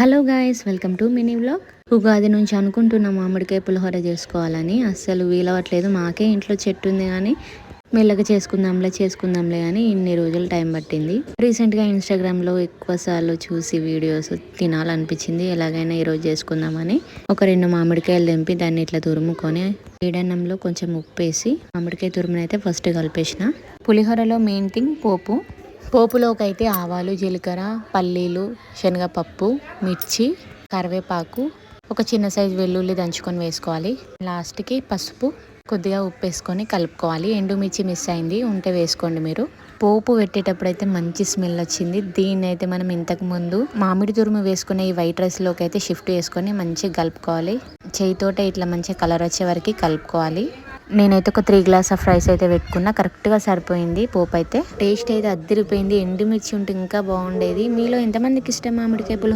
Hello guys welcome to mini vlog. Ugadi నుంచి అనుకుంటున్నా మామిడికాయ పులిహోర చేసుకోవాలని అస్సలు వీలవట్లేదు. మాకే ఇంట్లో చెట్టు ఉంది కానీ మెల్లగా చేసుకుందాంలే చేసుకుందాంలే అని ఇన్ని రోజులు టైం పట్టింది. రీసెంట్గా ఇన్స్టాగ్రామ్లో ఎక్కువ సార్లు చూసి వీడియోస్ తినాలనిపించింది. ఎలాగైనా ఈరోజు చేసుకుందామని ఒక రెండు మామిడికాయలు తెంపి దాన్ని ఇట్లా తురుముకొని వేడన్నంలో కొంచెం ఉప్పు వేసి మామిడికాయ తురుమునైతే ఫస్ట్ కలిపేసిన. పులిహోరలో మెయిన్ థింగ్ పోపు. పోపులోకి అయితే ఆవాలు జీలకర్ర పల్లీలు శనగపప్పు మిర్చి కరివేపాకు ఒక చిన్న సైజు వెల్లుల్లి దంచుకొని వేసుకోవాలి. లాస్ట్కి పసుపు కొద్దిగా ఉప్పు వేసుకొని కలుపుకోవాలి. ఎండుమిర్చి మిస్ అయింది ఉంటే వేసుకోండి మీరు. పోపు పెట్టేటప్పుడు అయితే మంచి స్మెల్ వచ్చింది. దీన్ని అయితే మనం ఇంతకు ముందు మామిడి తురుము వేసుకునే ఈ వైట్ రైస్లోకి అయితే షిఫ్ట్ చేసుకొని మంచిగా కలుపుకోవాలి. చేయితోటే ఇట్లా మంచిగా కలర్ వచ్చే వరకు కలుపుకోవాలి. నేనైతే ఒక త్రీ గ్లాస్ ఆఫ్ రైస్ అయితే పెట్టుకున్నా. కరెక్ట్గా సరిపోయింది. పోపు అయితే. టేస్ట్ అయితే అద్దరిపోయింది. ఎండుమిర్చి ఉంటే ఇంకా బాగుండేది. మీలో ఎంతమందికి ఇష్టం మామిడికాయ పులిహోర